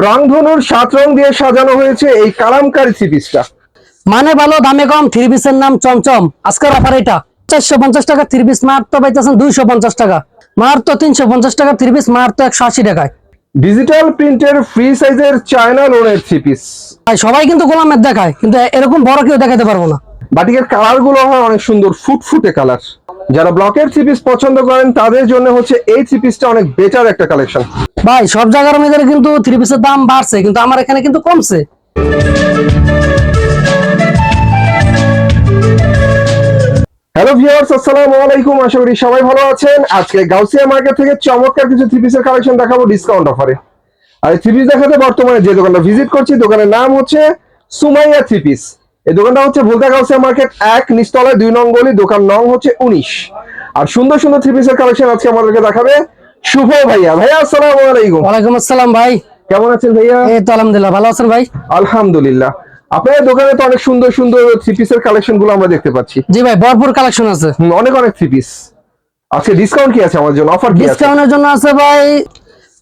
রংধনুর সাত রং দিয়ে সাজানো হয়েছে এই কালামকারী থ্রি পিসটা মানে ভালো দামে কম থ্রি পিসের নাম চমচম। আজকের অফার এটা। চারশো পঞ্চাশ টাকা থ্রি পিস মাত্র পাইতেছেন দুইশো পঞ্চাশ টাকা। মাত্র তিনশো পঞ্চাশ টাকা থ্রি পিস মাত্র একশো আশি টাকায়। ডিজিটাল প্রিন্টের ফ্রি সাইজের চায়না লোনের থ্রি পিস সবাই কিন্তু গোলামের দেখায় কিন্তু এরকম বড় কেউ দেখাতে পারব না। বাটিকের কালারগুলো হয় অনেক সুন্দর ফুটফুটে কালার যারা ব্লকের থ্রি পিস পছন্দ করেন তাদের জন্য হচ্ছে এই থ্রি পিসটা অনেক বেটার একটা কালেকশন ভাই সব জায়গার মধ্যে কিন্তু থ্রি পিসের দাম বাড়ছে কিন্তু আমার এখানে কিন্তু কমছে। হ্যালো ভিউয়ার্স আসসালামু আলাইকুম আশা করি সবাই ভালো আছেন। আজকে গাউসিয়া মার্কেট থেকে চমৎকার কিছু থ্রি পিসের কালেকশন দেখাবো ডিসকাউন্ট অফারে আর থ্রি পিস দেখাতে বর্তমানে যে দোকানটা ভিজিট করছি দোকানের নাম হচ্ছে সুমাইয়া থ্রি পিস এই দোকানটা হচ্ছে ভুলতা গাউসিয়া মার্কেট এক নিচতলায় দুই নং গলি দোকান নং হচ্ছে উনিশ। আর সুন্দর সুন্দর থ্রি পিসের কালেকশন আজকে আমাদেরকে দেখাবে শুভ ভাইয়া। ভাইয়া আসসালামু আলাইকুম। ওয়ালাইকুম আসসালাম ভাই। কেমন আছেন ভাইয়া? এই তো আলহামদুলিল্লাহ ভালো আছেন ভাই? আলহামদুলিল্লাহ। আপনাদের দোকানে তো অনেক সুন্দর সুন্দর থ্রি পিসের কালেকশনগুলো আমরা দেখতে পাচ্ছি। জি ভাই ভরপুর কালেকশন আছে। অনেক অনেক থ্রি পিস আজকে ডিসকাউন্ট কি আছে আমার জন্য? অফার কি আছে? ডিসকাউন্টের জন্য আছে ভাই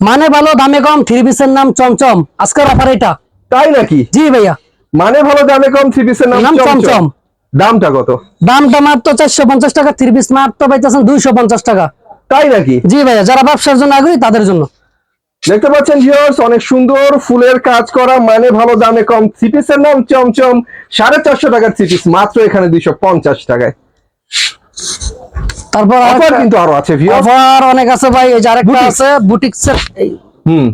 মানে ভালো দামে কম থ্রি পিসের নাম চমচম। আজকের অফার এটা। তাই নাকি? জি ভাইয়া। মানে ভালো দামে কম থ্রি পিসের নাম চমচম। দামটা কত? দামটা মাত্র চারশো পঞ্চাশ টাকা থ্রি পিস মাত্র পাইতেছেন দুইশো পঞ্চাশ টাকা। তাই নাকি? জি ভাইয়া যারা ব্যবসার জন্য আগ্রহী তাদের জন্য। দেখতে পাচ্ছেন ভিউয়ার্স অনেক সুন্দর ফুলের কাজ করা মানে ভালো দামে কম থ্রি পিসের নাম চমচম সাড়ে চারশো টাকার থ্রি পিস মাত্র এখানে দুইশো পঞ্চাশ টাকায়। তারপর অফার কিন্তু আরও আছে ভিউয়ার্স অফার অনেক আছে ভাই এই যে আরেকটা। আছে বুটিক্সের হুম।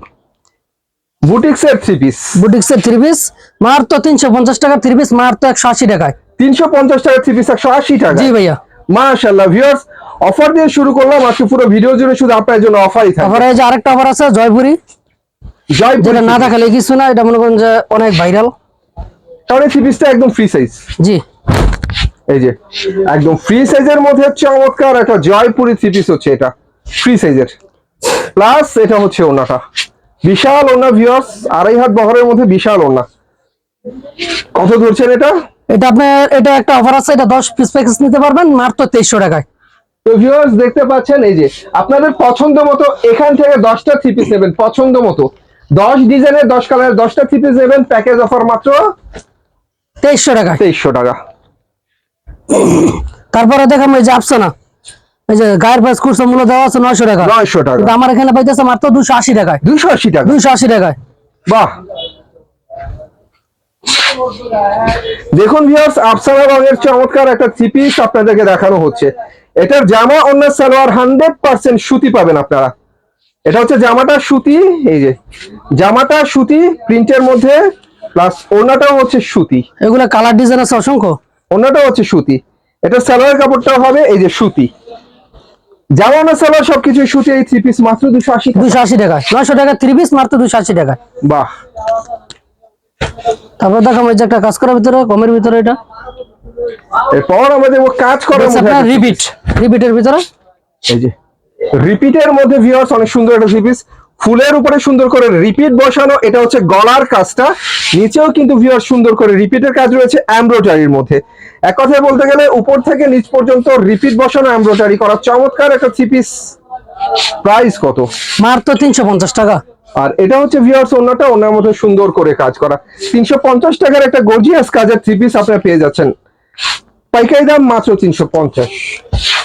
বুটিক্সের থ্রি পিস বুটিক্সের থ্রি পিস মাত্র তিনশো পঞ্চাশ টাকা থ্রি পিস মাত্র একশো আশি টাকায়। তিনশো পঞ্চাশ টাকা থ্রি পিস একশো আশি টাকা জি ভাইয়া। মাশাল্লাহ ভিউয়ার্স অফার দিয়ে শুরু করলাম। আজকে পুরো ভিডিও জুড়ে শুধু আপনার জন্য অফারই তারপরে এই যে আরেকটা অফার আছে জয়পুরি। জয় যেটা না দেখালে কিছু না এটা মনে করেন যে অনেক ভাইরাল এই থ্রি পিসটা একদম ফ্রি সাইজ জি। এই যে একদম ফ্রি সাইজের মধ্যে চমৎকার একটা জয়পুরি থ্রি পিস হচ্ছে এটা। ফ্রি সাইজের প্লাস এটা হচ্ছে ওনাটা। বিশাল ওনা ভিউয়ার্স আড়াই হাত বহরের মধ্যে বিশাল ওনা কত ধরছেন এটা? এটা আপনার এটা একটা অফার আছে এটা দশ পিস প্যাকেজ নিতে পারবেন মাত্র তেইশশো টাকায়। তো ভিউয়ার্স দেখতে পাচ্ছেন এই যে আপনাদের পছন্দ মতো এখান থেকে দশটা থ্রি পিস নেবেন পছন্দ মতো। দশ ডিজাইনের দশ কালারের দশটা থ্রি পিস নেবেন প্যাকেজ অফার মাত্র তেইশশো টাকা তেইশশো টাকা। তারপরে দেখাম এই যে আফসানা গায়ের প্রাইস কুরসা মূল্য দেওয়া আছে নয়শো টাকা। নয়শো টাকা। আমার এখানে পাইতেছে মাত্র দুশো আশি টাকায়। দুশো আশি টাকা। দুশো আশি টাকায়। বাহ। দেখুন ভিউয়ার্স আফসানা রঙের চমৎকার একটা থ্রি পিস আপনাদেরকে দেখানো হচ্ছে। এটার জামা অন্য সালোয়ার হান্ড্রেড পার্সেন্ট সুতি পাবেন আপনারা। এটা হচ্ছে জামাটা সুতি এই যে জামাটা সুতি প্রিন্টের মধ্যে প্লাস ওড়নাটাও হচ্ছে সুতি। এগুলো কালার ডিজাইন আছে অসংখ্য। ওড়নাটাও হচ্ছে সুতি। এটা সালোয়ার কাপড়টাও হবে এই যে সুতি। জামা না সালোয়ার সবকিছু সুতি এই থ্রি পিস মাত্র দুশো আশি দুশো আশি টাকায় নয়শো টাকা থ্রি পিস মাত্র দুশো আশি টাকায় বাহ। তারপর দেখো আমার যে একটা কাজ করার ভিতরে কমের ভিতরে এটা। এরপর আমাদের ও কাজ করার মধ্যে একটা রিপিট রিপিটের ভিতরে। এই যে রিপিটের মধ্যে ভিউয়ার্স অনেক সুন্দর একটা সিপিস ফুলের উপরে সুন্দর করে রিপিট বসানো এটা হচ্ছে গলার কাজটা। নিচেও কিন্তু ভিউয়ার সুন্দর করে রিপিটের কাজ রয়েছে এমব্রয়ডারির মধ্যে। এক কথায় বলতে গেলে উপর থেকে নিচ পর্যন্ত রিপিট বসানো এমব্রয়ডারি করা চমৎকার একটা সিপিস প্রাইস কত? মাত্র তিনশো পঞ্চাশ টাকা। আর এটা হচ্ছে ভিউয়ার্স অন্যটা অন্যের মধ্যে সুন্দর করে কাজ করা। তিনশো পঞ্চাশ টাকার একটা গর্জিয়াস কাজের থ্রি পিস আপনারা পেয়ে যাচ্ছেন। পাইকারি দাম মাত্র তিনশো পঞ্চাশ।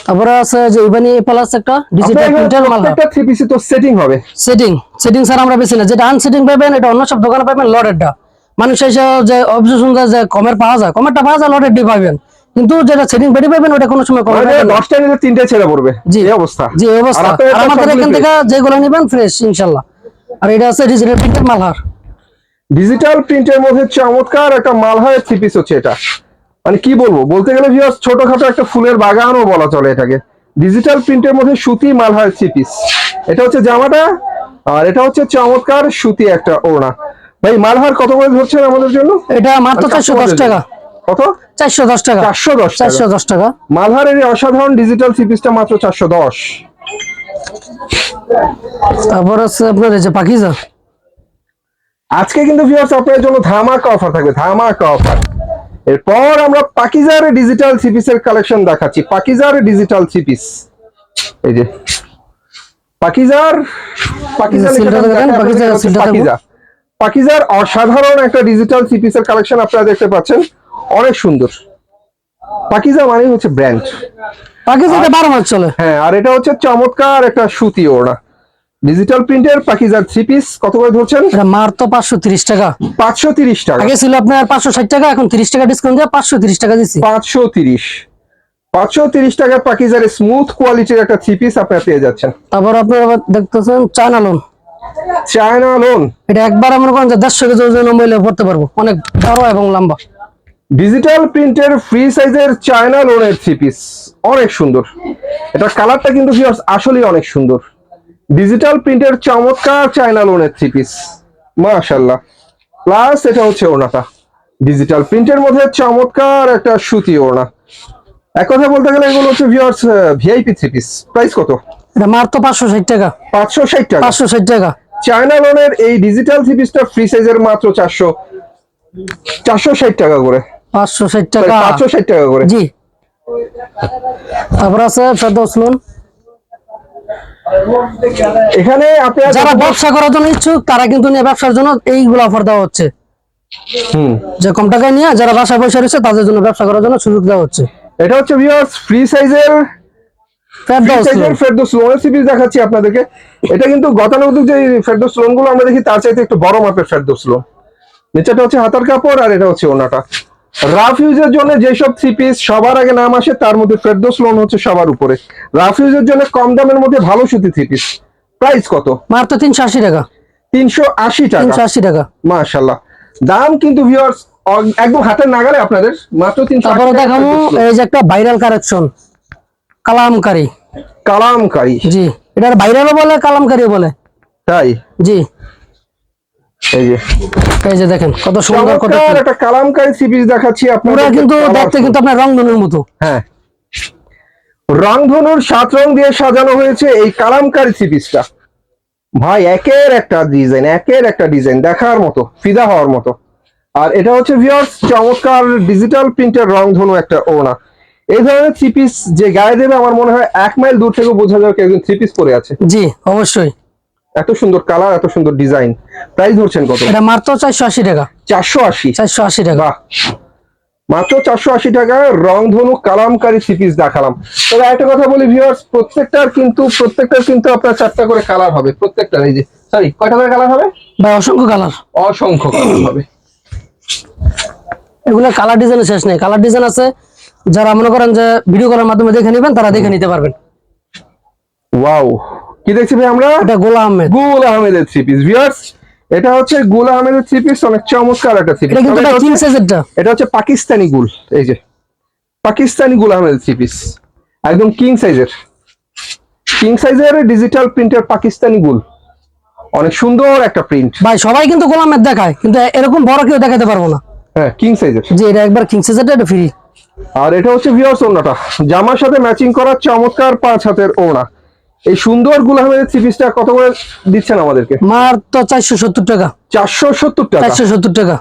তারপরে আছে যে ইবানি প্লাস একটা ডিজিটাল প্রিন্টার মাল। প্রত্যেকটা থ্রি পিসে তো সেটিং হবে। সেটিং সেটিং স্যার আমরা বেশি না যেটা আনসেটিং পাবেন এটা অন্য সব দোকানে পাবেন লডেরটা মানুষ এসে যে অবজেশন যে কমের পাওয়া যায় কমেরটা পাওয়া যায় ডি পাবেন। কিন্তু যেটা সেটিং বেডি পাবেন ওটা কোনো সময় কমে। দশটা নিলে তিনটে ছেড়ে পড়বে। জি। এই অবস্থা। জি এই অবস্থা। আর আমাদের এখান। থেকে যেগুলো নেবেন ফ্রেশ ইনশাল্লাহ। আর এটা আছে ডিজিটাল প্রিন্টার মালহার ডিজিটাল প্রিন্টের মধ্যে চমৎকার একটা মালহারের থ্রি পিস হচ্ছে এটা। মানে কি বলব? বলতে গেলে ভিউয়ার্স ছোটখাটো একটা ফুলের বাগানও বলা চলে এটাকে। ডিজিটাল প্রিন্টের মধ্যে সুতি মালহারের থ্রি পিস এটা হচ্ছে জামাটা আর এটা হচ্ছে চমৎকার সুতি একটা ওড়না। ভাই মালহার কত করে ধরছেন আমাদের জন্য? এটা মাত্র চারশো দশ টাকা। কত? চারশো দশ টাকা। চারশো দশ টাকা। চারশো দশ টাকা। মালহারের এই অসাধারণ ডিজিটাল থ্রি পিসটা মাত্র চারশো দশ। তারপর আছে আপনার এই যে পাকিজা। আজকে কিন্তু ভিউয়ার্স আপনাদের জন্য ধামাকা অফার থাকবে। ধামাকা অফার এরপর আমরা পাকিজার ডিজিটাল থ্রি পিসের কালেকশন দেখাচ্ছি। পাকিজার ডিজিটাল থ্রি পিস এই যে পাকিজার পাকিজা পাকিজার অসাধারণ একটা ডিজিটাল থ্রি পিসের কালেকশন আপনারা দেখতে পাচ্ছেন। অনেক সুন্দর। পাকিজা মানে হচ্ছে ব্র্যান্ড বাকি যেটা বারো মাস চলে। হ্যাঁ আর এটা হচ্ছে চমৎকার একটা সুতি ওড়না। ডিজিটাল প্রিন্টের পাকিজার থ্রি পিস কত করে ধরছেন? এটা মার তো পাঁচশো তিরিশ টাকা। পাঁচশো তিরিশ টাকা। আগে ছিল আপনার পাঁচশো ষাট টাকা এখন তিরিশ টাকা ডিসকাউন্ট দিয়ে পাঁচশো তিরিশ টাকা দিচ্ছি পাঁচশো তিরিশ। পাঁচশো তিরিশ টাকার পাকিজার স্মুথ কোয়ালিটির একটা থ্রি পিস আপনারা পেয়ে যাচ্ছেন। তারপর আপনারা দেখতেছেন চায়না লোন চায়না লোন এটা একবার করেন যে দেড়শো কেজি ওজন মহিলা পড়তে পারব। অনেক বড় এবং লম্বা। ডিজিটাল প্রিন্টের ফ্রি সাইজের চায়না লোনের থ্রি পিস অনেক সুন্দর। এটা কালারটা কিন্তু আসলেই অনেক সুন্দর। ডিজিটাল প্রিন্টের চমৎকার চায়না লোনের থ্রি পিস মাশাল্লাহ প্লাস এটা হচ্ছে ওড়নাটা। ডিজিটাল প্রিন্টের মধ্যে চমৎকার একটা সুতি ওড়না। এক কথা বলতে গেলে এগুলো হচ্ছে viewers VIP three piece price কত? এটা পাঁচশো ষাট টাকা। পাঁচশো ষাট টাকা। পাঁচশো ষাট টাকা। চায়না লোনের এই ডিজিটাল থ্রি পিসটা ফ্রি সাইজের মাত্র চারশো। চারশো ষাট টাকা করে। পাঁচশো ষাট টাকা। পাঁচশো ষাট টাকা করে। জি। তারপর আছে ফেরদৌস লোন এখানে যারা ব্যবসা করার জন্য ইচ্ছুক তারা কিন্তু নিয়ে ব্যবসার জন্য এইগুলো অফার দেওয়া হচ্ছে। যে কম টাকায় নিয়ে যারা বাসায় পয়সা রয়েছে তাদের জন্য ব্যবসা করার জন্য সুযোগ দেওয়া হচ্ছে। এটা হচ্ছে ভিউয়ার্স ফ্রি সাইজের দেখাচ্ছি আপনাদেরকে। এটা কিন্তু গতানুগতিক যে ফেরদৌস লোনগুলো আমরা দেখি তার চাইতে একটু বড় মাপের ফেরদৌস লোন নিচেটা হচ্ছে হাতার কাপড় আর এটা হচ্ছে ওনাটা। রাফ ইউজের জন্য যেসব থ্রি পিস সবার আগে নাম আসে তার মধ্যে ফেরদৌস লোন হচ্ছে সবার উপরে। রাফ ইউজের জন্য কম দামের মধ্যে ভালো সুতি থ্রি পিস প্রাইস কত? তো তিনশো আশি টাকা। তিনশো আশি টাকা। তিনশো আশি টাকা। মাশাল্লাহ দাম কিন্তু ভিউয়ার্স একদম হাতের নাগালে আপনাদের। মাত্র তিনশো তারপরে দেখাবো এই যে একটা ভাইরাল কারেকশন কালামকারী। কালামকারী। জি এটার ভাইরালও বলে কালামকারী বলে। তাই? জি। এই যে। এই যে দেখেন কত সুন্দর কত একটা কালামকারী সিরিজ দেখাচ্ছি পুরো আপনাদের কিন্তু দেখতে কিন্তু আপনার রংধনুর মতো। হ্যাঁ। রংধনুর সাত রং দিয়ে সাজানো হয়েছে এই কালামকারী সিরিজটা। ভাই একের একটা ডিজাইন একের একটা ডিজাইন দেখার মতো ফিদা হওয়ার মতো। আর এটা হচ্ছে ভিউয়ার্স চমৎকার ডিজিটাল প্রিন্টের রংধনু একটা ওনা এই ধরনের থ্রি পিস যে গায়ে দেবে আমার মনে হয় এক মাইল দূর থেকে বোঝা যাবে কেউ একজন থ্রি পিস পরে আছে। জি অবশ্যই। এত সুন্দর কালার এত সুন্দর ডিজাইন। প্রাইস ধরছেন কত? এটা মাত্র চারশো আশি টাকা। চারশো আশি? চারশো আশি টাকা। বাহ। মাত্র চারশো আশি রং রংধনু কালামকারী সিপিস দেখালাম। তবে একটা কথা বলি ভিউয়ার্স প্রত্যেকটার কিন্তু প্রত্যেকটার কিন্তু আপনার চারটা করে কালার হবে প্রত্যেকটার এই যে সরি কয়টা করে কালার হবে? ভাই অসংখ্য কালার। অসংখ্য কালার হবে। এগুলো কালার ডিজাইন শেষ নেই। কালার ডিজাইন আছে যারা মনে করেন যে ভিডিও করার মাধ্যমে দেখে নেবেন তারা দেখে নিতে পারবেন। ওয়াও। কি দেখছি ভাই আমরা? এটা গোলা আহমেদ। গুল আহমেদের থ্রি পিস ভিউয়ার্স এটা হচ্ছে গুল আহমেদের থ্রি পিস অনেক চমৎকার একটা থ্রি পিস এটা কিন্তু কিং সাইজেরটা এটা হচ্ছে পাকিস্তানি গুল এই যে। পাকিস্তানি গুল আহমেদের থ্রি পিস একদম কিং সাইজের কিং সাইজের ডিজিটাল প্রিন্টের পাকিস্তানি গুল। অনেক সুন্দর একটা প্রিন্ট ভাই সবাই কিন্তু গোলা আহমেদ দেখায় কিন্তু এরকম বড় কেউ দেখাতে পারব না। হ্যাঁ কিং সাইজের যে এটা একবার কিং সাইজেরটা এটা ফ্রি আর এটা হচ্ছে ভিউয়ার্স ওড়নাটা জামার সাথে ম্যাচিং করা চমৎকার পাঁচ হাতের ওড়না। এই সুন্দর গুল আহমেদের থ্রি পিসটা কত করে দিচ্ছেন আমাদেরকে? মার তো চারশো সত্তর টাকা। চারশো সত্তর টাকা? চারশো সত্তর টাকা।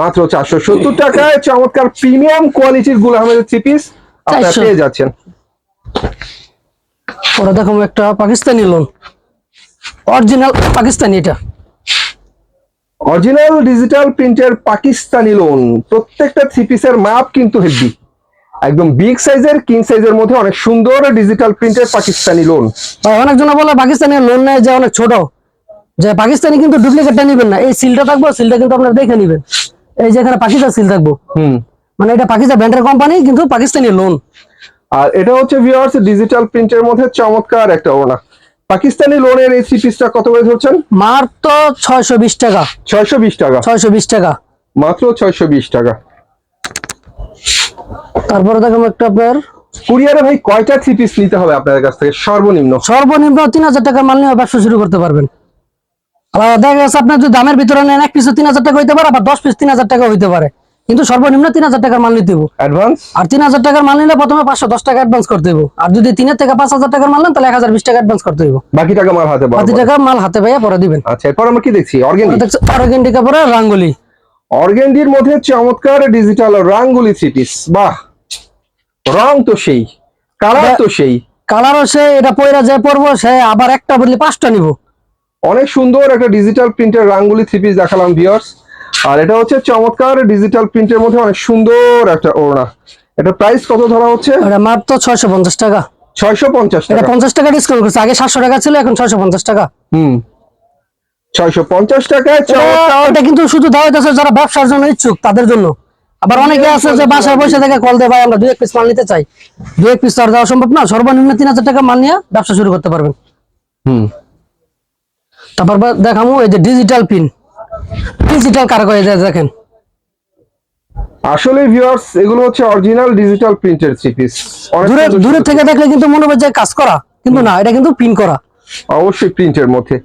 মাত্র চারশো সত্তর টাকায় চমৎকার প্রিমিয়াম কোয়ালিটির গুল আহমেদের থ্রি পিস আপনারা পেয়ে যাচ্ছেন। ওরা দেখো একটা পাকিস্তানি লোন অরিজিনাল পাকিস্তানি এটা। অরিজিনাল ডিজিটাল প্রিন্টের পাকিস্তানি লোন প্রত্যেকটা থ্রি পিসের মাপ কিন্তু হেভি একদম বিগ সাইজের কিং সাইজের মধ্যে অনেক সুন্দর ডিজিটাল প্রিন্টের পাকিস্তানি লোন অনেকজন বলে পাকিস্তানি লোন নেয় যে অনেক ছোট। যে পাকিস্তানি কিন্তু ডুপ্লিকেটটা নিবেন না। এই সিলটা থাকব সিলটা কিন্তু আপনারা দেখে নিবেন। এই যে এখানে পাকিস্তান সিল থাকব। হুম। মানে এটা পাকিস্তান ব্র্যান্ডের কোম্পানি কিন্তু পাকিস্তানি লোন আর এটা হচ্ছে ভিউয়ার্স ডিজিটাল প্রিন্টের মধ্যে চমৎকার একটা ওনা পাকিস্তানি লোনের এই থ্রি পিসটা কত করে ধরছেন? মাত্র তো ছয়শো বিশ টাকা। ছয়শো বিশ টাকা। ছয়শো বিশ টাকা। মাত্র ছয়শো বিশ টাকা। তারপরে দেখো একটা আপনার কুরিয়ারে ভাই কয়টা থ্রি পিস নিতে হবে আপনাদের কাছ থেকে? সর্বনিম্ন। সর্বনিম্ন তিন হাজার টাকা মাল নিয়ে ব্যবসা শুরু করতে পারবেন। আবার দেখা গেছে আপনার যদি দামের ভিতরে নেন এক পিস তিন হাজার টাকা হইতে পারে আবার দশ পিস তিন হাজার টাকা হইতে পারে। কিন্তু সর্বনিম্ন তিন হাজার টাকার মাল নিতে হবে। অ্যাডভান্স আর তিন হাজার টাকার মাল নিলে প্রথমে পাঁচশো দশ টাকা অ্যাডভান্স করতে হবে। আর যদি তিনের থেকে পাঁচ হাজার টাকার মাল নেন তাহলে এক হাজার বিশ টাকা অ্যাডভান্স করতে হবে। বাকি টাকা মাল হাতে বাকি টাকা মাল হাতে পাইয়া পরে দিবেন। আচ্ছা এরপর আমরা কি দেখছি? অর্গেনিক? অরগেন্ডি কাপড়ে রাঙ্গুলি। অর্গেন্ডির মধ্যে চমৎকার ডিজিটাল রাঙ্গুলি পিস বাহ। রং তো সেই কালার তো সেই। কালারও সে এটা পয়রা যে পরবো সে আবার একটা বললে পাঁচটা নিব। অনেক সুন্দর একটা ডিজিটাল প্রিন্টের রাঙ্গুলি থ্রি পিস দেখালাম ভিউয়ার্স আর এটা হচ্ছে চমৎকার ডিজিটাল প্রিন্টের মধ্যে অনেক সুন্দর একটা ওড়না। এটা প্রাইস কত ধরা হচ্ছে? এটা মাত্র ছয়শো পঞ্চাশ টাকা। ছয়শো পঞ্চাশ এটা টাকা। পঞ্চাশ টাকা ডিসকাউন্ট করছে। আগে সাতশো টাকা ছিল এখন ছয়শো পঞ্চাশ টাকা। হুম। ছয়শো পঞ্চাশ টাকায় এটা- কিন্তু শুধু দেওয়া হইতেছে যারা ব্যবসার জন্য ইচ্ছুক তাদের জন্য। আবার অনেকে আছে যে বাসায় বসে থেকে কল দেয় ভাই আমরা দুই এক পিস মাল নিতে চাই। দুই এক পিস তো আর দেওয়া সম্ভব না। সর্বনিম্ন তিন হাজার টাকা মাল নিয়ে ব্যবসা শুরু করতে পারবেন। হুম। তারপর দেখামু এই যে ডিজিটাল পিন ডিজিটাল কারও করে দেখেন। আসলে ভিউয়ার্স এগুলো হচ্ছে অরিজিনাল ডিজিটাল প্রিন্টের থ্রি পিস দূরে দূরে থেকে দেখলে কিন্তু মনে হবে যে কাজ করা কিন্তু না এটা কিন্তু পিন করা। অবশ্যই প্রিন্টের মধ্যে।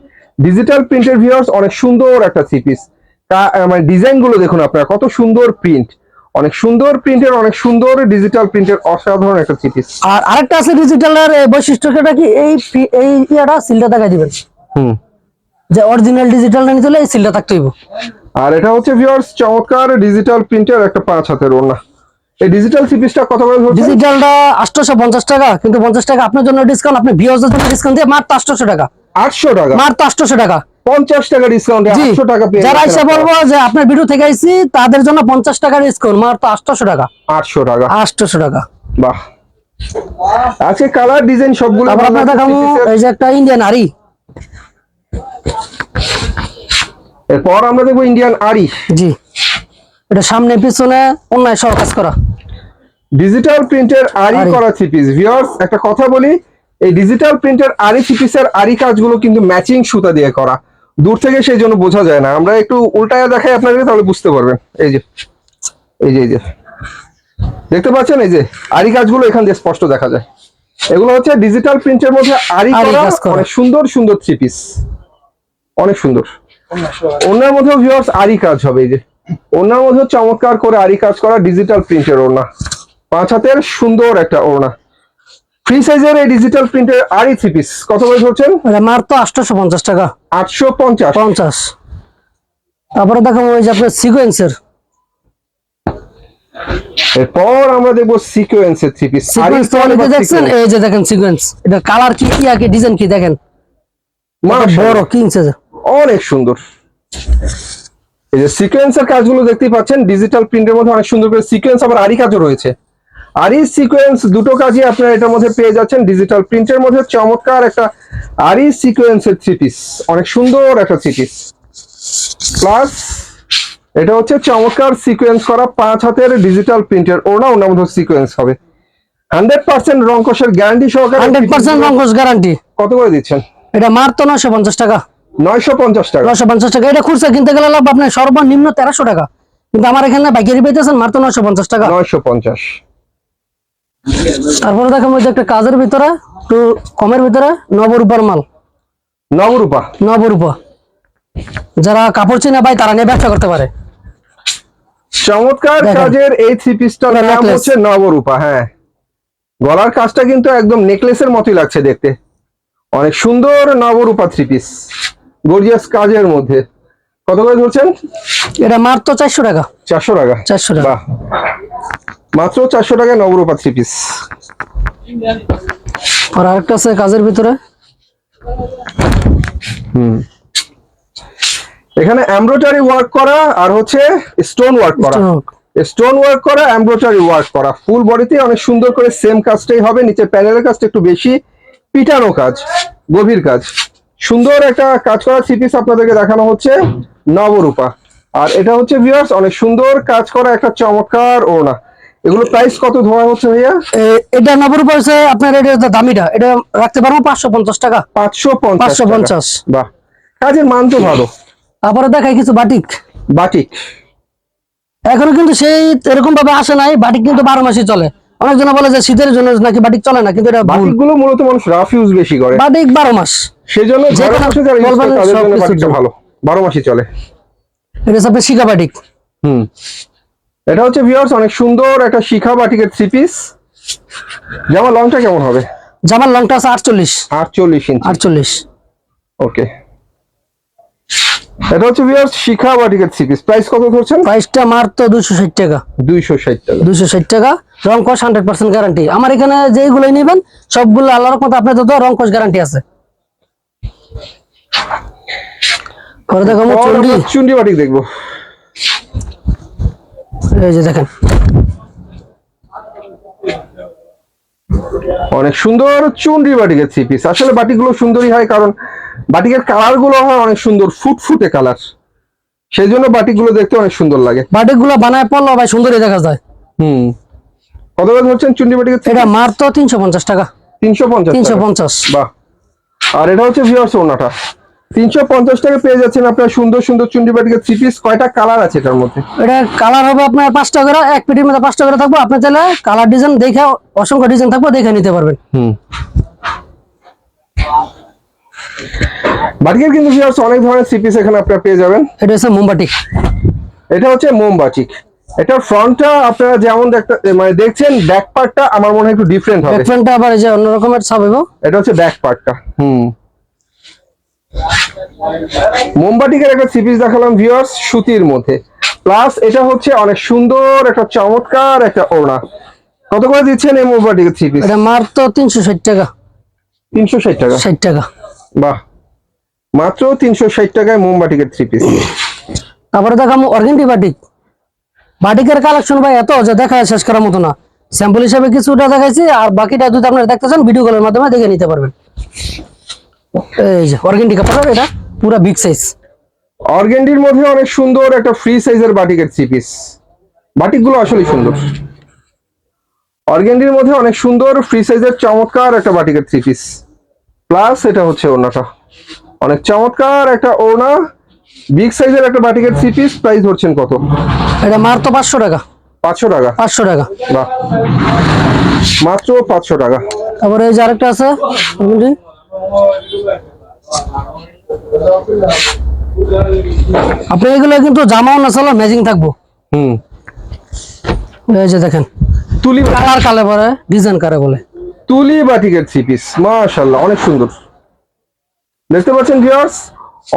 ডিজিটাল প্রিন্টের ভিউয়ার্স অনেক সুন্দর একটা থ্রি পিস মানে ডিজাইনগুলো দেখুন আপনারা কত সুন্দর প্রিন্ট অনেক সুন্দর প্রিন্টের অনেক সুন্দর ডিজিটাল প্রিন্টের অসাধারণ একটা থ্রি পিস আর আরেকটা আছে ডিজিটালের বৈশিষ্ট্যটা কি? এই এই ইয়াটা সিলটা দেখাই দিবেন হুম। যে অরিজিনাল ডিজিটাল নিতে হলে এই সিলটা থাকতে হইব। আর এটা হচ্ছে ভিউয়ার্স চমৎকার ডিজিটাল প্রিন্টের একটা পাঁচ হাতের ওড়না। এই ডিজিটাল থ্রি পিসটা কত করে ধরছে ডিজিটালটা আটশোশো পঞ্চাশ টাকা কিন্তু পঞ্চাশ টাকা আপনার জন্য ডিসকাউন্ট আপনি ভিওজের জন্য ডিসকাউন্ট দিয়ে মাত্র আটশোশো টাকা। আটশো টাকা। মাত্র আটশোশো টাকা। পঞ্চাশ টাকা ডিসকাউন্টে আটশো টাকা পেয়ে যারা এসে বলব যে আপনার ভিডিও থেকে আইছি তাদের জন্য পঞ্চাশ টাকা ডিসকাউন্ট মাত্র আটশোশো টাকা। আটশো টাকা। আটশোশো টাকা। বাহ। আজকে কালার ডিজাইন সবগুলো আপনার দেখাবো। এই যে একটা ইন্ডিয়ান আরি এরপর আমরা দেখব ইন্ডিয়ান আরি জি। এটা সামনে পিছনে অন্যায় সহ কাজ করা। ডিজিটাল প্রিন্টের আরি আরি। করা থ্রি পিস ভিউয়ার্স একটা কথা বলি এই ডিজিটাল প্রিন্টের আরি পিসের আরি কাজগুলো কিন্তু ম্যাচিং সুতা দিয়ে করা। দূর থেকে সেই জন্য বোঝা যায় না। আমরা একটু উল্টায় দেখাই আপনাকে তাহলে বুঝতে পারবেন। এই যে এই যে এই যে। দেখতে পাচ্ছেন? এই যে আরি কাজগুলো এখান দিয়ে স্পষ্ট দেখা যায়। এগুলো হচ্ছে ডিজিটাল প্রিন্টের মধ্যে আরি করা। অনেক সুন্দর সুন্দর থ্রি পিস অনেক সুন্দর। ওনার মধ্যেও ভিউয়ার্স আরি কাজ হবে এই যে। ওনার মধ্যেও চমৎকার করে আরি কাজ করা ডিজিটাল প্রিন্টের ওড়না। পাঁচ হাতের সুন্দর একটা ওড়না। ফ্রি সাইজের এই ডিজিটাল প্রিন্টের আরি থ্রি পিস কত করে ধরছেন? মাত্র আটশোশো পঞ্চাশ টাকা। আটশো পঞ্চাশ। পঞ্চাশ। তারপরে দেখাবো ওই যে আপনার সিকোয়েন্সের এরপর আমরা দেখব সিকোয়েন্সের থ্রি পিস সিকোয়েন্স তো অনেকে দেখছেন? এই যে দেখেন সিকোয়েন্স এটা কালার কি কি আগে ডিজাইন কি দেখেন? বড় অনেক সুন্দর। এই যে সিকোয়েন্সের কাজগুলো দেখতেই পাচ্ছেন। ডিজিটাল প্রিন্টের মধ্যে অনেক সুন্দর করে সিকোয়েন্স আবার আরি কাজও রয়েছে। আরি সিকোয়েন্স দুটো কাজই আপনারা এটার মধ্যে পেয়ে যাচ্ছেন। ডিজিটাল প্রিন্টের মধ্যে চমৎকার একটা আরি সিকোয়েন্সের থ্রি পিস অনেক সুন্দর একটা থ্রি পিস প্লাস এটা হচ্ছে চমৎকার সিকোয়েন্স করা পাঁচ হাতের ডিজিটাল প্রিন্টের ওনা ওনার মধ্যে সিকোয়েন্স হবে। হান্ড্রেড পার্সেন্ট রঙ্কসের গ্যারান্টি সহকারে হান্ড্রেড পার্সেন্ট রঙ্কস গ্যারান্টি কত করে দিচ্ছেন? এটা মাত্র নয়শো পঞ্চাশ টাকা। নয়শো পঞ্চাশ টাকা। নয়শো পঞ্চাশ টাকা। এটা খুচরা কিনতে গেলে লাভ আপনার সর্বনিম্ন তেরোশো টাকা। কিন্তু আমার এখানে বাইকারি পেতেছেন মাত্র নয়শো পঞ্চাশ টাকা। নয়শো পঞ্চাশ। তারপরে দেখেন ওই যে একটা কাজের ভিতরে একটু কমের ভিতরে নবরূপার মাল। নবরূপা? নবরূপা। যারা কাপড় চিনা ভাই তারা নিয়ে ব্যবসা করতে পারে। চমৎকার। কাজের এই থ্রি পিসটার নাম হচ্ছে নবরূপা হ্যাঁ। গলার কাজটা কিন্তু একদম নেকলেসের মতোই লাগছে দেখতে। অনেক সুন্দর নবরূপা থ্রি পিস গর্জিয়াস কাজের মধ্যে। কত করে ধরছেন? এটা মাত্র চারশো টাকা। চারশো টাকা। চারশো টাকা। মাত্র চারশো টাকায় নবরূপা থ্রি পিস আর আরেকটা আছে কাজের ভিতরে? হুম। এখানে এমব্রয়ডারি ওয়ার্ক করা আর হচ্ছে স্টোন ওয়ার্ক করা। স্টোন ওয়ার্ক করা এমব্রয়ডারি ওয়ার্ক করা। ফুল বডিতে অনেক সুন্দর করে সেম কাজটাই হবে নিচে প্যানেলের কাজটা একটু বেশি। পিটানো কাজ গভীর কাজ। সুন্দর একটা কাজ করা থ্রি পিস আপনাদেরকে দেখানো হচ্ছে নবরূপা। আর এটা হচ্ছে ভিউয়ার্স অনেক সুন্দর কাজ করা একটা চমৎকার ওড়না। এগুলো প্রাইস কত ধরা হচ্ছে ভাইয়া? এটা নবরূপা হচ্ছে আপনার এটা দামিটা। এটা রাখতে পারব পাঁচশো পঞ্চাশ টাকা। পাঁচশো পাঁচশো পঞ্চাশ। বাহ। কাজের মান তো ভালো। তারপরে দেখাই কিছু বাটিক বাটিক এখনও কিন্তু সেই এরকম ভাবে আসে নাই বাটিক কিন্তু বারো মাসই চলে। অনেকজন বলে যে শীতের জন্য নাকি বাটিক চলে না কিন্তু এটা বাটিকগুলো মূলত মানুষ রাফ ইউজ বেশি করে। বাটিক বারো মাস। সেই জন্য যে ঘরে কোনো বসে যারা use করে বলবেন তাদের সব জন্য কিছুর বাটিকটা জন্য। ভালো। বারো মাসই চলে। এটা আপনার শিকা বাটিক হুম। এটা হচ্ছে ভিউয়ার্স অনেক সুন্দর একটা শিখা বাটিকের থ্রি পিস জামা লংটা কেমন হবে? জামার লংটা আছে আটচল্লিশ। আটচল্লিশ ইঞ্চি আটচল্লিশ। ওকে এটা হচ্ছে ভিউয়ার্স শিখা বাটিকের থ্রি পিস প্রাইস কত ধরছেন? প্রাইসটা মাত্র দুশো ষাট টাকা। দুইশো ষাট টাকা। দুশো ষাট টাকা। রং কস হান্ড্রেড পার্সেন্ট গ্যারান্টি আমার এখানে যেইগুলোই নেবেন সবগুলো আল্লাহর মতো আপনাদের তো রং কস গ্যারান্টি আছে। পরে পর চন্ডি। চুন্ডি বাটিক দেখব। এই যে দেখেন। অনেক সুন্দর চুন্ডি বাটিকের থ্রি পিস আসলে বাটিগুলো সুন্দরই হয় কারণ বাটিকের কালারগুলো হয় অনেক সুন্দর ফুটফুটে কালার সেই জন্য বাটিগুলো দেখতে অনেক সুন্দর লাগে। বাটিকগুলো বানায় পড়ল ভাই সুন্দরই দেখা যায়। হুম। কত করে ধরছেন চুন্ডি বাটিকের এটা মার তো তিনশো পঞ্চাশ টাকা। তিনশো পঞ্চাশ তিনশো টাকা। পঞ্চাশ। বাহ। আর এটা হচ্ছে ভিউয়ার্স ওনাটা তিনশো পঞ্চাশ টাকা পেয়ে যাচ্ছেন আপনার সুন্দর সুন্দর চুন্ডি বাটিকের থ্রি পিস কয়টা কালার আছে এটার মধ্যে? এটা কালার হবে আপনার পাঁচটা করে এক পেটির মধ্যে পাঁচটা করে থাকব। আপনি চাইলে কালার ডিজাইন দেখে অসংখ্য ডিজাইন থাকবে দেখে নিতে পারবেন। হুম। বাটিকের কিন্তু অনেক ধরনের থ্রি পিস এখানে আপনারা পেয়ে যাবেন। এটা হচ্ছে মোমবাটি এটা হচ্ছে মোমবাটিক এটার ফ্রন্টটা আপনারা যেমন মানে দেখছেন ব্যাক পার্টটা আমার মনে হয় একটু ডিফারেন্ট হবে। ব্যাকফ্রন্টটা আবার যে অন্য রকমের ছাপ এটা হচ্ছে ব্যাক পার্টটা হুম। মোমবাটিকের একটা থ্রি পিস দেখালাম ভিউয়ার্স সুতির মধ্যে। প্লাস এটা হচ্ছে অনেক সুন্দর একটা চমৎকার একটা ওড়না। কত করে দিচ্ছেন এই মোমবাটিকের থ্রি পিস এটা তো তিনশো ষাট টাকা। তিনশো ষাট টাকা? ষাট টাকা। বাহ। মাত্র তিনশো ষাট টাকায় মোমবাটিকের থ্রি পিস তারপরে দেখাবো অর্গেন্ডি বাটিক বাটিকের কালেকশন ভাই এত যে দেখা শেষ করার মতো না। স্যাম্পল হিসাবে কিছুটা দেখাইছি আর বাকিটা যদি আপনারা দেখতে চান ভিডিও কলের মাধ্যমে দেখে নিতে পারবেন। এই যে অর্গেন্ডি কাপড় এটা পুরা বিগ সাইজ অর্গেন্ডির মধ্যে অনেক সুন্দর একটা ফ্রি সাইজের বাটিকের থ্রি পিস বাটিকগুলো আসলে সুন্দর। অর্গেন্ডির মধ্যে অনেক সুন্দর ফ্রি সাইজের চমৎকার একটা বাটিকের থ্রি পিস প্লাস এটা হচ্ছে ওড়নাটা। অনেক চমৎকার একটা ওড়না। বিগ সাইজের একটা বাটিকের থ্রি পিস প্রাইস ধরছেন কত? এটা মার তো পাঁচশো টাকা। পাঁচশো টাকা। পাঁচশো টাকা। বাহ। মাত্র পাঁচশো টাকা। তারপরে এই যে আরেকটা আছে। আপনি এগুলো কিন্তু জামাও না চলো ম্যাচিং থাকব। হুম। এই যে দেখেন তুলি কালার কালে পরে ডিজাইন কারে বলে। তুলি বাটিকের থ্রি পিস অনেক সুন্দর। দেখতে পাচ্ছেন ভিউয়ার্স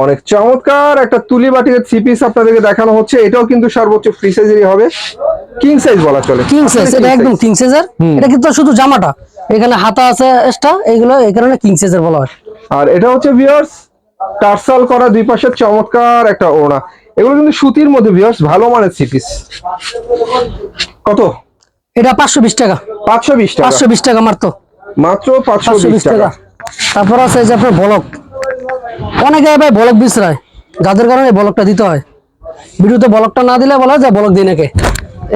অনেক চমৎকার একটা তুলি বাটিকের থ্রি পিস আপনাদেরকে দেখানো হচ্ছে। এটাও কিন্তু সর্বোচ্চ ফ্রি সাইজেরই হবে। কিং সাইজ বলা চলে। কিং সাইজ এটা একদম। কিং সাইজের এটা কিন্তু শুধু জামাটা। এখানে হাতা আছে এক্সট্রা এইগুলো এই কারণে কিং সাইজের বলা হয়। আর এটা হচ্ছে ভিউয়ার্স টার্সাল করা দুই পাশে চমৎকার একটা ওড়না। এগুলো কিন্তু সুতির মধ্যে ভিউয়ার্স ভালো মানের থ্রি পিস কত? এটা পাঁচশো বিশ টাকা। পাঁচশো বিশ টাকা। পাঁচশো বিশ টাকা মারতো মাত্র বিশ বিশ টাকা। টাকা। তারপর আছে এই যে আপনার বলক। অনেকে ভাই বলক বিচরায় যাদের কারণে বলকটা দিতে হয়। ভিডিওতে বলকটা না দিলে বলা যায় বলক দিই নাকি।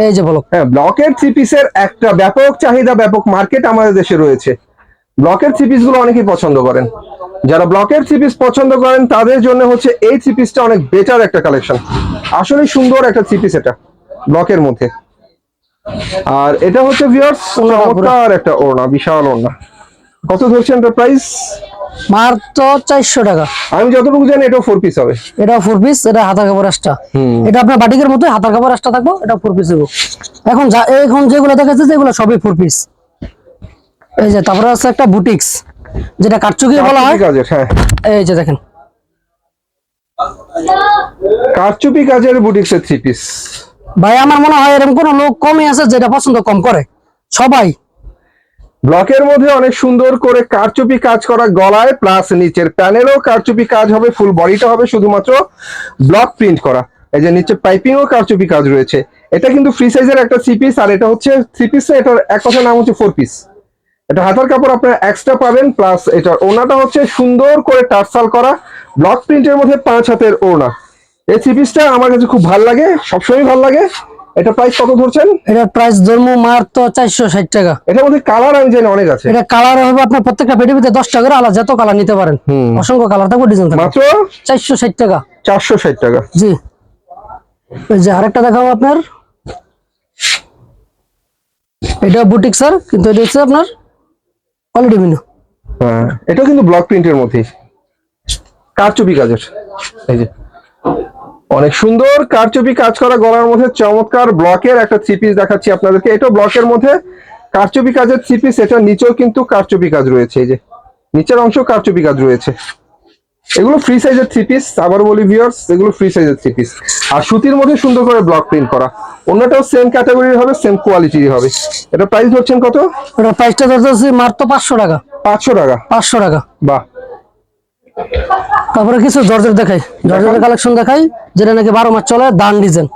এই যে বলক হ্যাঁ ব্লকের থ্রি পিসের একটা ব্যাপক চাহিদা ব্যাপক মার্কেট আমাদের দেশে রয়েছে। ব্লকের থ্রি পিসগুলো অনেকেই পছন্দ করেন। যারা ব্লকের থ্রি পিস পছন্দ করেন তাদের জন্য হচ্ছে এই থ্রি পিসটা অনেক বেটার একটা কালেকশন আসলে সুন্দর একটা থ্রি পিস এটা ব্লকের মধ্যে। আর এটা হচ্ছে ভিউয়ার্স। চমৎকার একটা ওড়না বিশাল ওড়না। কত ধরছেন এটার চারশো টাকা। আমি যতটুকু জানি এটা ফোর পিস হবে। এটা ফোর পিস এটা হাতার কাপড় আসটা এটা আপনার বাটিকের মতো হাতার কাপড় আসটা থাকব এটা ফোর পিস দেবো এখন এখন যেগুলো দেখাচ্ছে যেগুলো সবই ফোর পিস এই যে তারপরে আছে একটা বুটিক্স যেটা কাটচুকি বলা হয়। হ্যাঁ। এই যে দেখেন। কারচুপি কাজের বুটিক্সের থ্রি পিস ভাই আমার মনে হয় এরকম কোনো লোক কমই আছে যেটা পছন্দ কম করে। সবাই ব্লকের মধ্যে অনেক সুন্দর করে কারচুপি কাজ করা গলায় প্লাস নিচের প্যানেলও কারচুপি কাজ হবে ফুল বডিটা হবে শুধুমাত্র ব্লক প্রিন্ট করা। এই যে নিচে পাইপিংও কারচুপি কাজ রয়েছে। এটা কিন্তু ফ্রি সাইজের একটা থ্রি পিস আর এটা হচ্ছে থ্রি পিস এটার এক কথা নাম হচ্ছে ফোর পিস এটা হাতার কাপড় আপনারা এক্সট্রা পাবেন প্লাস এটার ওনাটা হচ্ছে সুন্দর করে টার্সাল করা ব্লক প্রিন্টের মধ্যে পাঁচ হাতের ওনা এই থ্রি পিসটা আমার কাছে খুব ভালো লাগে সবসময় ভালো লাগে। এটা প্রাইস কত ধরছেন? এটার প্রাইস ধর্ম মার তো চারশো ষাট টাকা। এটার মধ্যে কালার আমি জানি অনেক আছে। এটা কালার হবে আপনার প্রত্যেকটা পেটিভিতে দশ টাকা করে আলাদা যত কালার নিতে পারেন। অসংখ্য কালার থাকবে ডিজাইন থাকবে। মাত্র? চারশো ষাট টাকা। চারশো ষাট টাকা। জি। এই যে আরেকটা দেখাবো আপনার। এটা বুটিক স্যার কিন্তু এটা হচ্ছে আপনার কোয়ালিটি মিনু হ্যাঁ এটাও কিন্তু ব্লক প্রিন্টের মধ্যে কারচুপি কাজের এই যে। অনেক সুন্দর কারচুপি কাজ করা গলার মধ্যে চমৎকার ব্লকের একটা থ্রি পিস দেখাচ্ছি আপনাদেরকে। এটা ব্লকের মধ্যে। কারচুপি কাজের থ্রি পিস এটা নিচেও কিন্তু কারচুপি কাজ রয়েছে এই যে। নিচের অংশ কারচুপি কাজ রয়েছে। এগুলো ফ্রি সাইজের থ্রি পিস আবার বলি ভিউয়ার্স এগুলো ফ্রি সাইজের থ্রি পিস আর সুতির মধ্যে সুন্দর করে ব্লক প্রিন্ট করা। অন্যটাও সেম ক্যাটাগরির হবে সেম কোয়ালিটির হবে। এটা প্রাইস হচ্ছেন কত? ওটার প্রাইসটা ধরতেছি তো পাঁচশো টাকা। পাঁচশো টাকা। পাঁচশো টাকা। বাহ। তারপরে কিছু জর্জের দেখাই। জর্জের কালেকশন দেখাই যেটা নাকি বারো মাস চলে দান ডিজাইন।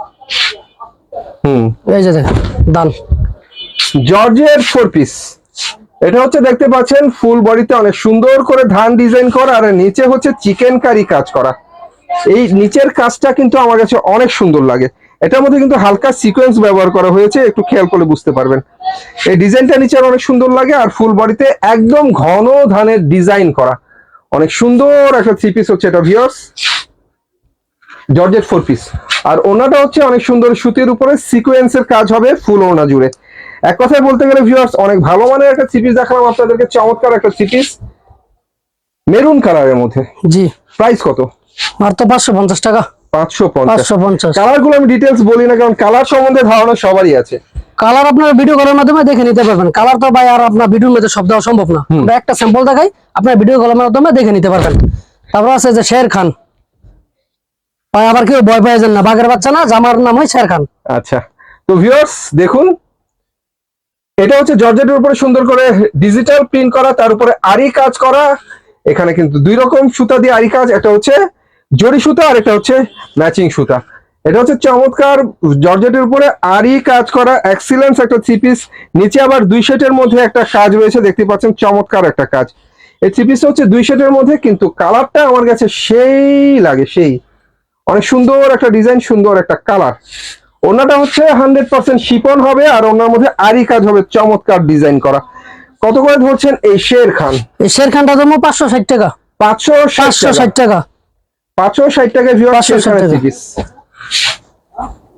হুম। এই যে দেখেন দান। জর্জের ফোর পিস এটা হচ্ছে দেখতে পাচ্ছেন ফুল বডিতে অনেক সুন্দর করে ধান ডিজাইন করা আর নিচে হচ্ছে চিকেন কারি কাজ করা। এই নিচের কাজটা কিন্তু আমার কাছে অনেক সুন্দর লাগে। এটার মধ্যে কিন্তু হালকা সিকোয়েন্স ব্যবহার করা হয়েছে একটু খেয়াল করলে বুঝতে পারবেন। এই ডিজাইনটা নিচের অনেক সুন্দর লাগে আর ফুল বডিতে একদম ঘন ধানের ডিজাইন করা। অনেক সুন্দর একটা থ্রি পিস হচ্ছে এটা ভিউয়ার্স জর্জেট ফোর পিস আর ওনাটা হচ্ছে অনেক সুন্দর সুতির উপরে সিকোয়েন্সের কাজ হবে ফুল ওনা জুড়ে। এক কথায় বলতে গেলে ভিউয়ার্স অনেক ভালো মানের একটা থ্রি পিস দেখালাম আপনাদেরকে চমৎকার একটা থ্রি পিস মেরুন কালারের মধ্যে। জি। প্রাইস কত? মাত্র পাঁচশো পঞ্চাশ টাকা। পাঁচশো পঞ্চাশ। পাঁচশো পঞ্চাশ। কালারগুলো আমি ডিটেলস বলি না কারণ কালার সম্বন্ধে ধারণা সবারই আছে। কালার আপনার ভিডিও কলের মাধ্যমে দেখে নিতে পারবেন। কালার তো ভাই আর আপনার ভিডিওর মধ্যে সব দেওয়া সম্ভব না। আমরা একটা স্যাম্পল দেখাই আপনার ভিডিও কলের মাধ্যমে দেখে নিতে পারবেন। তারপর আছে যে শের খান ভাই আবার কেউ ভয় পাই যান না বাঘের বাচ্চা না জামার নাম হয় শের খান আচ্ছা তো ভিউয়ার্স দেখুন এটা হচ্ছে জর্জেটের উপরে সুন্দর করে ডিজিটাল প্রিন্ট করা তার উপরে আরি কাজ করা। এখানে কিন্তু দুই রকম সুতা দিয়ে আরি কাজ একটা হচ্ছে জরি সুতা আর একটা হচ্ছে ম্যাচিং সুতা। এটা হচ্ছে চমৎকার জর্জেটের উপরে আরই কাজ করা এক্সিলেন্স একটা থ্রি পিস নিচে আবার দুই সেটের মধ্যে একটা কাজ রয়েছে দেখতে পাচ্ছেন চমৎকার একটা কাজ। এই থ্রি পিসটা হচ্ছে দুই সেটের মধ্যে কিন্তু কালারটা আমার কাছে সেই লাগে সেই। অনেক সুন্দর একটা ডিজাইন সুন্দর একটা কালার ওনাটা হচ্ছে হান্ড্রেড পার্সেন্ট শিপন হবে আর ওনার মধ্যে আরি কাজ হবে চমৎকার ডিজাইন করা। কত করে ধরছেন এই শের খান? এই শের খানটা দাম পাঁচশো ষাট টাকা। পাঁচশো পাঁচশো ষাট টাকা। পাঁচশো ষাট টাকা ভিউ 560 শের খানের টাকা।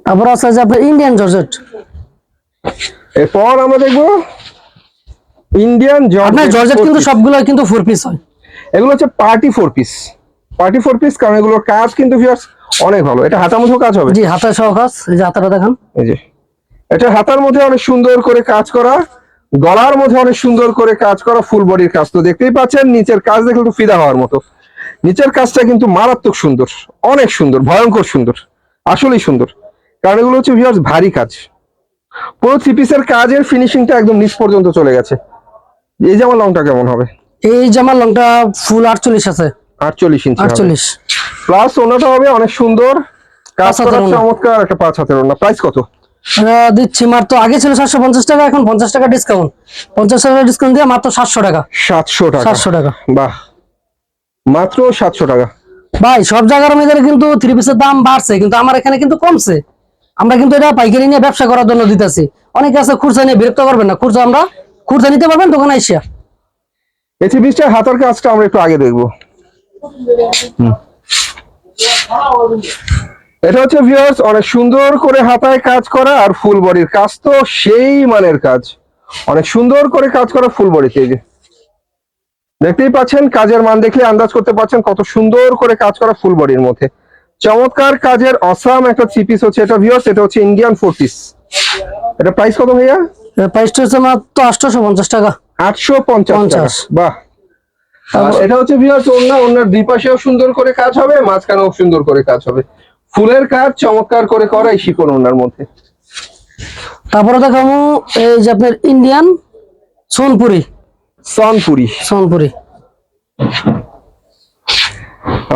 তারপর আছে যে আপনার ইন্ডিয়ান জর্জেট এরপর আমরা দেখব ইন্ডিয়ান আপনার জর্জেট কিন্তু সবগুলো কিন্তু ফোর পিস হয়। এগুলো হচ্ছে party four piece party four piece কারণ এগুলোর কাজ কিন্তু ভিউয়ার্স অনেক ভালো। এটা হাতার মধ্যে কাজ হবে। জি হাতের সহ কাজ। এই যে হাতাটা দেখান। এই যে। এটা হাতার মধ্যে অনেক সুন্দর করে কাজ করা। গলার মধ্যে অনেক সুন্দর করে কাজ করা ফুল বডির কাজ। তো দেখতেই পাচ্ছেন নিচের কাজ দেখলে একটু ফিদা হওয়ার মতো। নিচের কাজটা কিন্তু মারাত্মক সুন্দর। অনেক সুন্দর ভয়ঙ্কর সুন্দর। আসলেই সুন্দর। কারণ এগুলো হচ্ছে ভিউয়ার্স ভারী কাজ। পুরো থ্রি পিসের কাজের ফিনিশিংটা একদম নিচ পর্যন্ত চলে গেছে। এই যে আমার লংটা কেমন হবে? এই জামার লংটা ফুল আটচল্লিশ আছে। আটচল্লিশ ইঞ্চি আটচল্লিশ। প্লাস ওনাটা হবে অনেক সুন্দর। কাজ করা চমৎকার একটা পাঁচ হাতের ওনা প্রাইস কত? দিচ্ছি মাত্র আগে ছিল সাতশো পঞ্চাশ টাকা এখন পঞ্চাশ টাকা ডিসকাউন্ট পঞ্চাশ টাকা ডিসকাউন্ট দিয়ে মাত্র সাতশো টাকা। সাতশো টাকা। সাতশো টাকা। বাহ। মাত্র সাতশো টাকা। ভাই সব জায়গার মধ্যে কিন্তু থ্রি পিসের দাম বাড়ছে কিন্তু আমার এখানে কিন্তু কমছে। আমরা কিন্তু এটা পাইকারি নিয়ে ব্যবসা করার জন্য দিতেছি। অনেকে আছে খুরসা নিয়ে বিরক্ত করবেন না। খুরসা আমরা খুরসা নিতে পারবেন দোকানে এসে এই থ্রি হাতের কাজটা আমরা একটু আগে দেখব। এটা হচ্ছে ভিউয়ার্স অনেক সুন্দর করে হাতায় কাজ করা আর ফুল বডির কাজ তো সেই মানের কাজ। অনেক সুন্দর করে কাজ করা ফুল এই যে। দেখতেই পাচ্ছেন, কাজের মান দেখলে আন্দাজ করতে পারছেন কত সুন্দর করে কাজ করা ফুল বডির মধ্যে। চমৎকার কাজের অসাম একটা থ্রি পিস হচ্ছে এটা ভিউয়ার্স এটা হচ্ছে ইন্ডিয়ান ফোর পিস এটা প্রাইস কত ভাইয়া? প্রাইসটা হচ্ছে মাত্র আটশোশো পঞ্চাশ টাকা। আটশো পঞ্চাশ। টাকা। বাহ এটা হচ্ছে ভিউয়ার্স ওন্না ওন্নার দুই পাশেও সুন্দর করে কাজ হবে মাঝখানেও সুন্দর করে কাজ হবে। ফুলের কাজ চমৎকার করে করাই শিকন ওনার মধ্যে। তারপরে দেখাবো এই যে আপনার ইন্ডিয়ান সোনপুরি। সোনপুরি। সোনপুরি।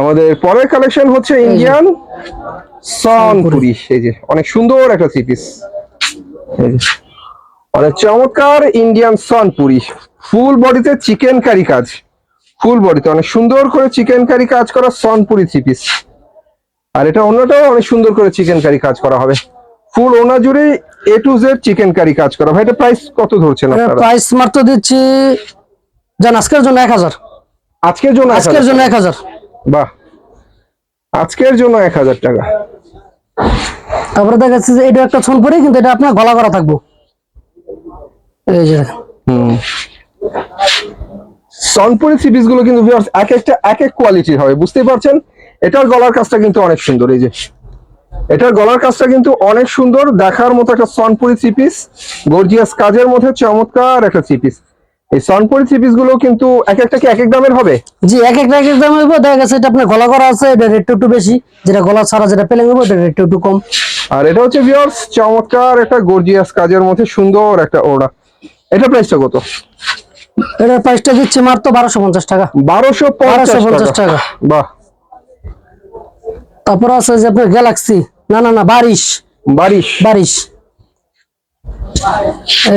আমাদের পরের কালেকশন হচ্ছে ইন্ডিয়ান সনপুরি এই যে অনেক সুন্দর একটা থ্রি পিস অনেক চমৎকার ইন্ডিয়ান সনপুরি ফুল বডিতে চিকেন কারি কাজ। ফুল বডিতে অনেক সুন্দর করে চিকেন কারি কাজ করা সনপুরি থ্রি পিস আর এটা অন্যটাও অনেক সুন্দর করে চিকেন কারি কাজ করা হবে। ফুল ওনা জুড়ে A to Z chikankari কাজ করা। ভাই এটা প্রাইস কত ধরছেন আপনারা? প্রাইস মাত্র দিচ্ছি জান আজকের জন্য এক হাজার। আজকের জন্য আজকের জন্য এক হাজার। বাহ। আজকের জন্য এক হাজার টাকা। তারপরে দেখা যাচ্ছে যে এটা একটা সোনপুরি কিন্তু এটা আপনার গলা করা থাকব। এই যে। হুম। সনপুরি সিরিজগুলো কিন্তু viewers এক একটা এক এক কোয়ালিটির হবে বুঝতেই পারছেন? এটার গলার কাজটা কিন্তু অনেক সুন্দর এই যে। এটার গলার কাজটা কিন্তু অনেক সুন্দর দেখার মতো একটা সনপুরি থ্রি পিস গর্জিয়াস কাজের মধ্যে চমৎকার একটা থ্রি পিস এই সনপুরি থ্রি পিসগুলো কিন্তু এক একটা কি এক এক দামের হবে? জি এক একটা এক এক দাম হইব। দেখা গেছে এটা আপনার গলা করা আছে এটা রেটটা একটু বেশি। যেটা গলা ছাড়া যেটা পেলে হইব এটা রেটটা একটু কম। আর এটা হচ্ছে ভিউয়ার্স চমৎকার একটা গর্জিয়াস কাজের মধ্যে সুন্দর একটা ওড়া এটা প্রাইসটা কত? এটার প্রাইসটা দিচ্ছি মাত্র বারোশো পঞ্চাশ টাকা। বারোশো পঞ্চাশ 1250 টাকা। টাকা। বাহ। তারপর আছে যে আপনার গ্যালাক্সি না না না বারিশ। বারিশ। বারিশ।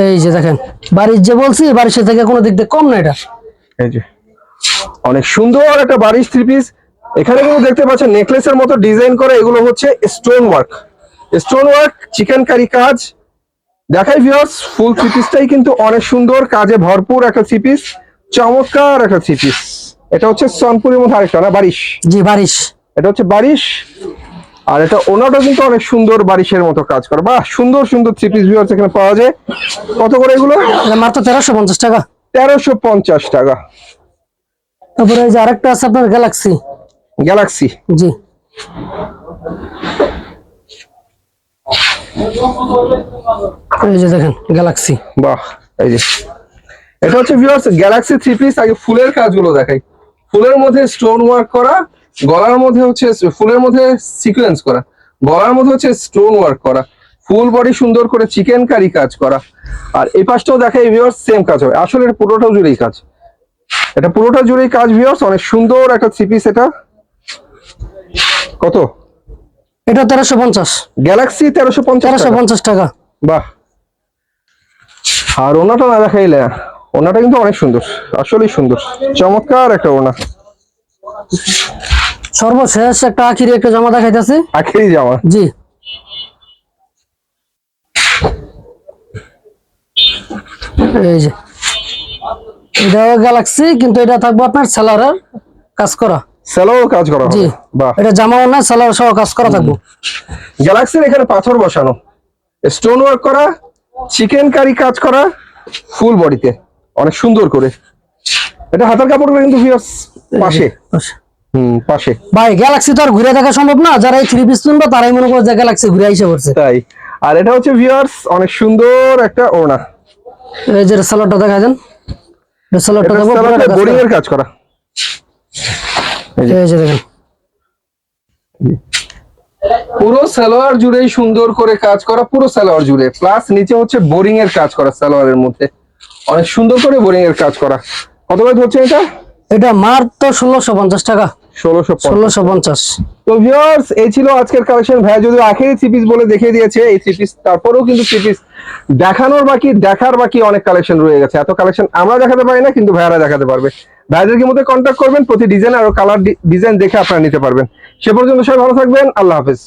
এই যে দেখেন বারিশ যে বলছি বারিশের থেকে কোনো দিক দিয়ে কম না এটা? এই যে অনেক সুন্দর একটা বারিশ থ্রি পিস এখানে কিন্তু দেখতে পাচ্ছেন নেকলেসের মতো ডিজাইন করা এগুলো হচ্ছে stone work stone work chikankari কাজ। দেখাই ভিউয়ার্স ফুল থ্রি পিসটাই কিন্তু অনেক সুন্দর কাজে ভরপুর একটা থ্রি পিস চমৎকার একটা থ্রি পিস এটা হচ্ছে সনপুরের মধ্যে আরেকটা না বারিশ? জি বারিশ। এটা হচ্ছে বারিশ। আর এটা ওনাটা কিন্তু অনেক সুন্দর বারিশের মতো কাজ করে। বাহ সুন্দর সুন্দর থ্রি পিস ভিউয়ার্স এখানে পাওয়া যায়। কত করে এগুলো? মাত্র তেরোশো পঞ্চাশ টাকা। তেরোশো পঞ্চাশ টাকা। তারপরে এই যে আরেকটা আছে আপনার গ্যালাক্সি গ্যালাক্সি জি। এই যে দেখেন গ্যালাক্সি বাহ এই যে। এটা হচ্ছে ভিউয়ার্স গ্যালাক্সি থ্রি পিস আগে ফুলের কাজগুলো দেখাই। ফুলের মধ্যে স্টোন ওয়ার্ক করা গলার মধ্যে হচ্ছে ফুলের মধ্যে সিকোয়েন্স করা। গলার মধ্যে হচ্ছে স্টোন ওয়ার্ক করা। ফুল বডি সুন্দর করে চিকেন কারি কাজ করা। আর এই পাশটাও দেখাই ভিউয়ার্স সেম কাজ হবে। আসলে এটা পুরোটাও জুড়েই কাজ। এটা পুরোটা জুড়েই কাজ ভিউয়ার্স অনেক সুন্দর একটা থ্রি পিস এটা। কত? এটা তেরোশো পঞ্চাশ। গ্যালাক্সি তেরোশো পঞ্চাশ তেরোশো পঞ্চাশ টাকা। বাহ। আর ওনাটা না দেখাইলে ওনাটা কিন্তু অনেক সুন্দর। আসলেই সুন্দর। চমৎকার একটা ওনা সর্বশেষ একটা আখিরি একটা জামা দেখাইতেছি। আখেরি জামা। জি। এই যে। এটাও গ্যালাক্সি কিন্তু এটা থাকবে আপনার সেলারের কাজ করা। সেলোও কাজ করা জি। বাহ। এটা জামাও না সেলার সহ কাজ করা থাকব। গ্যালাক্সির এখানে পাথর বসানো। স্টোন ওয়ার্ক করা চিকেন কারি কাজ করা ফুল বডিতে অনেক সুন্দর করে। এটা হাতের কাপড়গুলো কিন্তু পাশে। হুম পাশে। ভাই গ্যালাক্সি তো আর ঘুরে দেখা সম্ভব না। যারা এই থ্রি পিস কিনবে তারাই মনে করে যে গ্যালাক্সি ঘুরে এসে পড়ছে। তাই। আর এটা হচ্ছে ভিউয়ার্স অনেক সুন্দর একটা ওড়না। এই যে সালোয়ারটা দেখা দেন সালোয়ারটা পুরোটা বোরিং এর কাজ করা। এই যে। দেখেন। পুরো সালোয়ার জুড়েই সুন্দর করে কাজ করা পুরো সালোয়ার জুড়ে। প্লাস নিচে হচ্ছে বোরিং এর কাজ করা সালোয়ারের মধ্যে। অনেক সুন্দর করে বোরিং এর কাজ করা। কত করে হচ্ছে এটা? এটা মার তো ষোলোশো পঞ্চাশ টাকা। ষোলোশো পঞ্চাশ। তো ভিউয়ার্স এই ছিল আজকের কালেকশন ভাইয়া যদি আখেরি থ্রি পিস বলে দেখিয়ে দিয়েছে এই থ্রি পিস তারপরেও কিন্তু থ্রি পিস দেখানোর বাকি দেখার বাকি অনেক কালেকশন রয়ে গেছে। এত কালেকশন আমরা দেখাতে পারি না কিন্তু ভাইয়ারা দেখাতে পারবে। ভাইয়াদেরকে মধ্যে কন্ট্যাক্ট করবেন প্রতি ডিজাইন আর কালার ডিজাইন দেখে আপনারা নিতে পারবেন। সে পর্যন্ত সবাই ভালো থাকবেন আল্লাহ হাফেজ।